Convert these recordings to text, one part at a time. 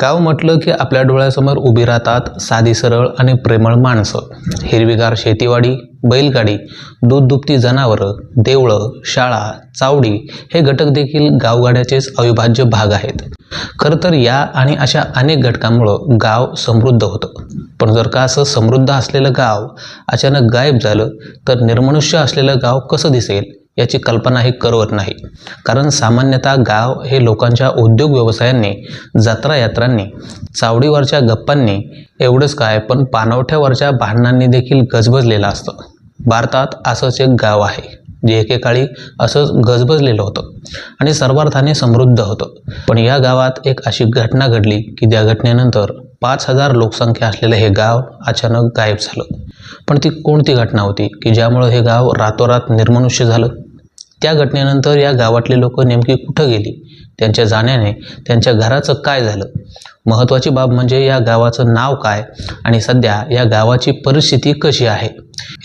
गाव म्हटलं की आपल्या डोळ्यासमोर उभी राहतात साधी सरळ आणि प्रेमळ माणसं. हिरवीगार शेतीवाडी बैलगाडी दूध दुपती जनावरं देवळं शाळा चावडी हे घटक देखील गावगाड्याचेच अविभाज्य भाग आहेत. खरं तर या आणि अशा अनेक घटकांमुळं गाव समृद्ध होतं. पण जर का असं समृद्ध असलेलं गाव अचानक गायब झालं तर निर्मनुष्य असलेलं गाव कसं दिसेल? याची कल्पनाही करवत नाही. कारण सामान्यतः गाव हे लोकांच्या उद्योग व्यवसायांनी जत्रा यात्रांनी चावडीवरच्या गप्पांनी एवढंच काय पण पाणवठ्यावरच्या भांडणांनी देखील गजबजलेलं असतं. भारतात असंच एक गाव आहे जे एकेकाळी असंच गजबजलेलं होतं आणि सर्वार्थाने समृद्ध होतं. पण या गावात एक अशी घटना घडली की त्या घटनेनंतर पाच हजार लोकसंख्या असलेलं हे गाव अचानक गायब झालं. पण ती कोणती घटना होती की ज्यामुळं हे गाव रातोरात निर्मनुष्य झालं? त्या घटनेनंतर या गावातले लोक नेमकी कुठं गेली? त्यांच्या जाण्याने त्यांच्या घराचं काय झालं? महत्त्वाची बाब म्हणजे या गावाचं नाव काय? आणि सध्या या गावाची परिस्थिती कशी आहे?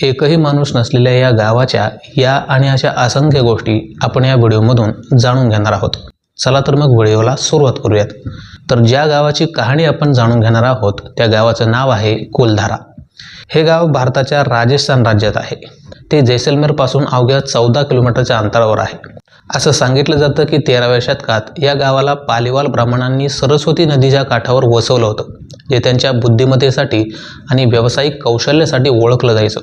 एकही माणूस नसलेल्या या गावाच्या या आणि अशा असंख्य गोष्टी आपण या व्हिडिओमधून जाणून घेणार आहोत. चला तर मग व्हिडिओला सुरुवात करूयात. तर ज्या गावाची कहाणी आपण जाणून घेणार आहोत त्या गावाचं नाव आहे कुलधारा. हे गाव भारताच्या राजस्थान राज्यात आहे. ते जैसलमेरपासून अवघ्या चौदा किलोमीटरच्या अंतरावर आहे. असं सांगितलं जातं की तेराव्या शतकात या गावाला पालीवाल ब्राह्मणांनी सरस्वती नदीच्या काठावर वसवलं होतं जे त्यांच्या बुद्धिमत्तेसाठी आणि व्यावसायिक कौशल्यासाठी ओळखलं जायचं.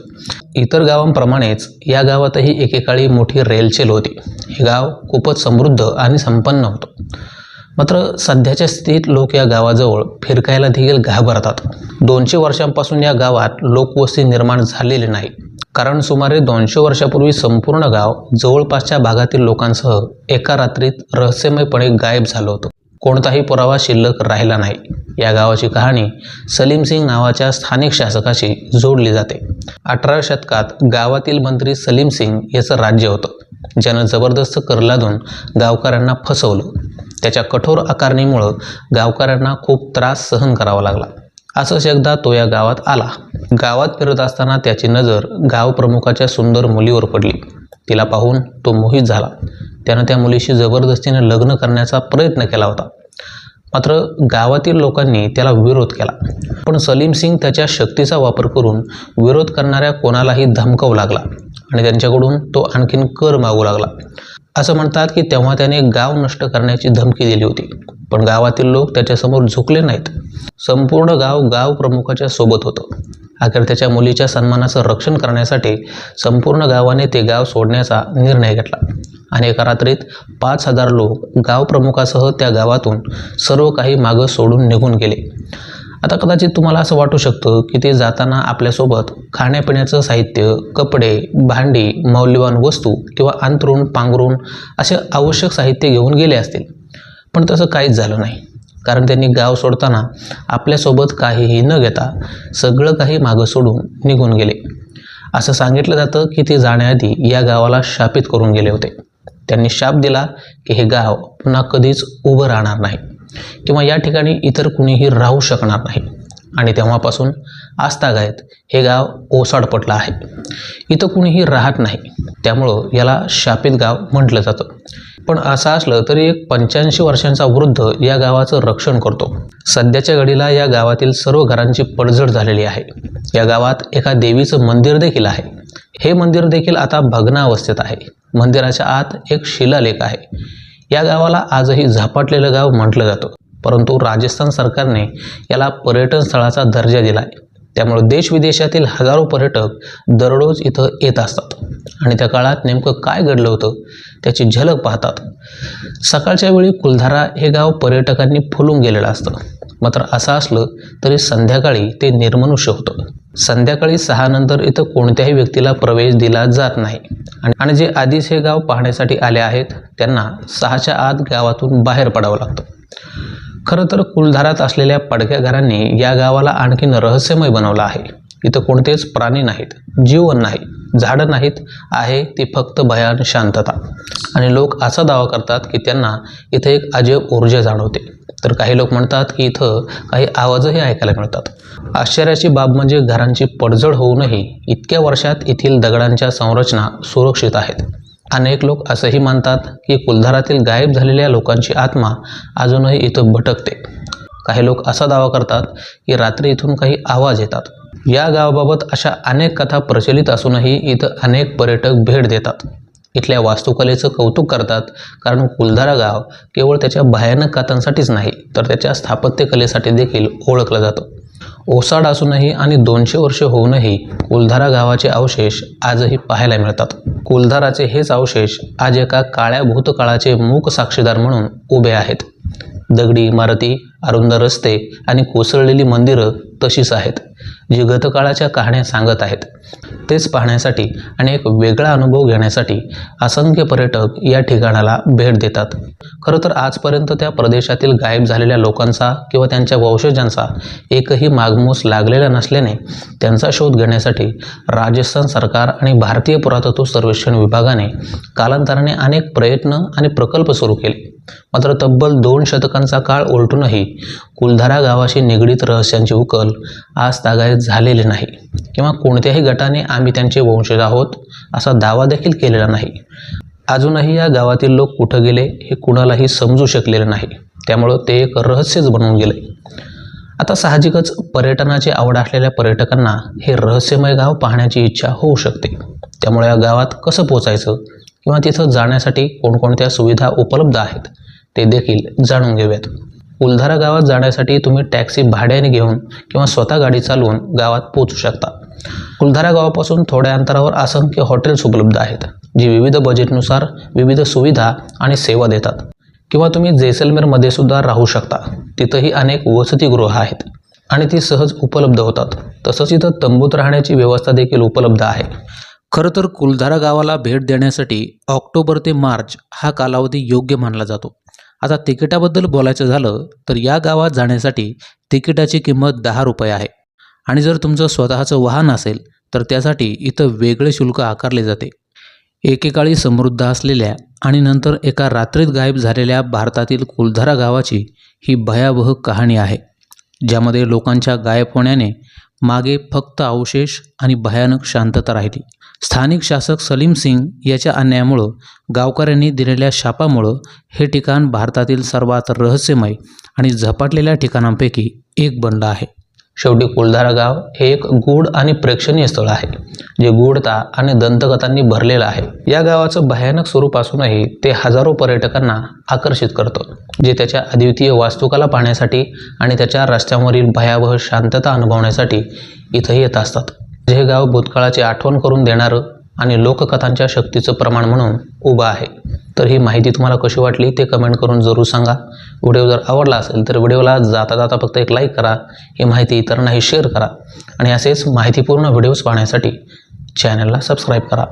इतर गावांप्रमाणेच या गावातही एकेकाळी मोठी रेलचेल होती. हे गाव खूपच समृद्ध आणि संपन्न होतं. मात्र सध्याच्या स्थितीत लोक या गावाजवळ फिरकायला देखील घाबरतात. दोनशे वर्षांपासून या गावात लोकवस्ती निर्माण झालेली नाही. कारण सुमारे दोनशे वर्षापूर्वी संपूर्ण गाव जवळपासच्या भागातील लोकांसह एका रात्रीत रहस्यमयपणे गायब झालं होतं. कोणताही पुरावा शिल्लक राहिला नाही. या गावाची कहाणी सलीम सिंग नावाच्या स्थानिक शासकाशी जोडली जाते. अठराव्या शतकात गावातील मंत्री सलीम सिंग याचं राज्य होतं. ज्यानं जबरदस्त कर लादून गावकऱ्यांना फसवलं. त्याच्या कठोर आकारणीमुळं गावकऱ्यांना खूप त्रास सहन करावा लागला. असंच एकदा तो या गावात आला. गावात फिरत असताना त्याची नजर गावप्रमुखाच्या सुंदर मुलीवर पडली. तिला पाहून तो मोहित झाला. त्यानं त्या मुलीशी जबरदस्तीने लग्न करण्याचा प्रयत्न केला होता. मात्र गावातील लोकांनी त्याला विरोध केला. पण सलीम सिंग त्याच्या शक्तीचा वापर करून विरोध करणाऱ्या कोणालाही धमकावू लागला आणि त्यांच्याकडून तो आणखीन कर मागू लागला. असं म्हणतात की तेव्हा त्याने गाव नष्ट करण्याची धमकी दिली होती. पण गावातील लोक त्याच्यासमोर झुकले नाहीत. संपूर्ण गाव गाव प्रमुखाच्या सोबत होतं. अखेर त्याच्या मुलीच्या सन्मानाचं रक्षण करण्यासाठी संपूर्ण गावाने ते गाव सोडण्याचा निर्णय घेतला. आणि एका रात्रीत पाच हजार लोक गाव प्रमुखासह त्या गावातून सर्व काही मागं सोडून निघून गेले. आता कदाचित तुम्हाला असं वाटू शकतं की ते जाताना आपल्यासोबत खाण्यापिण्याचं साहित्य कपडे भांडी मौल्यवान वस्तू किंवा अंतरून पांघरून असे आवश्यक साहित्य घेऊन गेले असतील. पण तसं काहीच झालं नाही. कारण त्यांनी गाव सोडताना आपल्यासोबत काहीही न घेता सगळं काही मागं सोडून निघून गेले. असं सांगितलं जातं की ते जाण्याआधी या गावाला शापित करून गेले होते. त्यांनी शाप दिला की हे गाव पुन्हा कधीच उभं राहणार नाही. किंवा या ठिकाणी इतर कुणीही राहू शकणार नाही. आणि तेव्हापासून आस्थागायत हे गाव ओसाड पडलं आहे. इथं कुणीही राहत नाही. त्यामुळं याला शापित गाव म्हटलं जातं. पण असं असलं तरी एक पंच्याऐंशी वर्षांचा वृद्ध या गावाचं रक्षण करतो. सध्याच्या घडीला या गावातील सर्व घरांची पडझड झालेली आहे. या गावात एका देवीचं मंदिर देखील आहे. हे मंदिर देखील आता भग्नावस्थेत आहे. मंदिराच्या आत एक शिलालेख आहे. या गावाला आजही झपाटलेलं गाव म्हटलं जातं. परंतु राजस्थान सरकारने याला पर्यटन स्थळाचा दर्जा दिला आहे त्यामुळे देशविदेशातील हजारो पर्यटक दररोज इथं येत असतात. आणि त्या काळात नेमकं काय घडलं होतं त्याची झलक पाहतात. सकाळच्या वेळी कुलधारा हे गाव पर्यटकांनी फुलून गेलेलं असतं. मात्र असं असलं तरी संध्याकाळी ते निर्मनुष्य होतं. संध्याकाळी सहा नंतर इथं कोणत्याही व्यक्तीला प्रवेश दिला जात नाही. आणि जे आधीच हे गाव पाहण्यासाठी आले आहेत त्यांना सहाच्या आत गावातून बाहेर पडावं लागतं. खरं तर कुलधारात असलेल्या पडक्या घरांनी या गावाला आणखीन रहस्यमय बनवलं आहे. इथं कोणतेच प्राणी नाहीत जीवन नाही झाडं नाहीत आहे ती फक्त भयान शांतता. आणि लोक असा दावा करतात की त्यांना इथे एक अजब ऊर्जा जाणवते. तर काही लोक म्हणतात की इथं काही आवाजही ऐकायला मिळतात. आश्चर्याची बाब म्हणजे घरांची पडझड होऊनही इतक्या वर्षात येथील दगडांच्या संरचना सुरक्षित आहेत. अनेक लोक असंही मानतात की कुलधारातील गायब झालेल्या लोकांची आत्मा अजूनही इथं भटकते. काही लोक असा दावा करतात की रात्री इथून काही आवाज येतात. या गावाबाबत अशा अनेक कथा प्रचलित असूनही इथं अनेक पर्यटक भेट देतात. इथल्या वास्तुकलेचं कौतुक करतात. कारण कुलधारा गाव केवळ त्याच्या भयानक कातांसाठीच नाही तर त्याच्या स्थापत्यकलेसाठी देखील ओळखलं जातं. ओसाड असूनही आणि दोनशे वर्ष होऊनही कुलधारा गावाचे अवशेष आजही पाहायला मिळतात. कुलधाराचे हेच अवशेष आज एका काळ्या भूतकाळाचे मूक साक्षीदार म्हणून उभे आहेत. दगडी इमारती अरुंद रस्ते आणि कोसळलेली मंदिरं तशीच आहेत. जी गतकाळाच्या कहाण्या सांगत आहेत तेच पाहण्यासाठी आणि एक वेगळा अनुभव घेण्यासाठी असंख्य पर्यटक या ठिकाणाला भेट देतात. खरं तर आजपर्यंत त्या प्रदेशातील गायब झालेल्या लोकांचा किंवा त्यांच्या वंशजांचा एकही मागमूस लागलेला नसल्याने त्यांचा शोध घेण्यासाठी राजस्थान सरकार आणि भारतीय पुरातत्व सर्वेक्षण विभागाने कालांतराने अनेक प्रयत्न आणि प्रकल्प सुरू केले. मात्र तब्बल दोन शतकांचा काळ उलटूनही कुलधारा गावाशी निगडीत रहस्यांची उकल आज आघाडीत झालेले नाही किंवा कोणत्याही गटाने आम्ही त्यांचे वंशज आहोत असा दावा देखील केलेला नाही. अजूनही या गावातील लोक कुठं गेले हे कुणालाही समजू शकलेले नाही. त्यामुळं ते एक रहस्यच बनून गेले. आता साहजिकच पर्यटनाची आवड असलेल्या पर्यटकांना हे रहस्यमय गाव पाहण्याची इच्छा होऊ शकते. त्यामुळे या गावात कसं पोचायचं किंवा तिथं जाण्यासाठी कोणकोणत्या सुविधा उपलब्ध आहेत ते देखील जाणून घेऊयात. उलधारा गावात जाण्यासाठी तुम्ही टॅक्सी भाड्याने घेऊन किंवा स्वतः गाडी चालवून गावात पोहोचू शकता. कुलधारा गावापासून थोड्या अंतरावर असंख्य हॉटेल्स उपलब्ध आहेत जी विविध बजेटनुसार विविध सुविधा आणि सेवा देतात. किंवा तुम्ही जैसलमेरमध्ये सुद्धा राहू शकता. तिथंही अनेक वसतिगृह आहेत आणि ती सहज उपलब्ध होतात. तसंच इथं तंबूत राहण्याची व्यवस्था देखील उपलब्ध आहे. खरं तर कुलधारा गावाला भेट देण्यासाठी ऑक्टोबर ते मार्च हा कालावधी योग्य मानला जातो. आता तिकिटाबद्दल बोलायचं झालं तर या गावात जाण्यासाठी तिकिटाची किंमत दहा रुपये आहे. आणि जर तुमचं स्वतःचं वाहन असेल तर त्यासाठी इथं वेगळे शुल्क आकारले जाते. एकेकाळी समृद्ध असलेल्या आणि नंतर एका रात्रीत गायब झालेल्या भारतातील कुलधारा गावाची ही भयावह कहाणी आहे ज्यामध्ये लोकांच्या गायब होण्याने मागे फक्त अवशेष आणि भयानक शांतता राहिली. स्थानिक शासक सलीम सिंग याच्या अन्यायामुळं गावकऱ्यांनी दिलेल्या शापामुळं हे ठिकाण भारतातील सर्वात रहस्यमय आणि झपाटलेल्या ठिकाणांपैकी एक बनलं आहे. शेवटी कुलधारा गाव हे एक गूढ आणि प्रेक्षणीय स्थळ आहे जे गूढता आणि दंतकथांनी भरलेलं आहे. या गावाचं भयानक स्वरूप असूनही ते हजारो पर्यटकांना आकर्षित करतं जे त्याच्या अद्वितीय वास्तुकला पाहण्यासाठी आणि त्याच्या रस्त्यांवरील भयावह शांतता अनुभवण्यासाठी इथंही येत असतात. जे गाव भूतकाळाची आठवण करून देणारं आणि लोककथांच्या शक्तीचं प्रमाण म्हणून उभं आहे. तर ही माहिती तुम्हाला कशी वाटली ते कमेंट करून जरूर सांगा. व्हिडिओ जर आवडला असेल तर व्हिडिओला जाता जाता फक्त एक लाईक करा. ही माहिती इतरांनाही शेअर करा. आणि असेच माहितीपूर्ण व्हिडिओज पाहण्यासाठी चॅनलला सबस्क्राईब करा.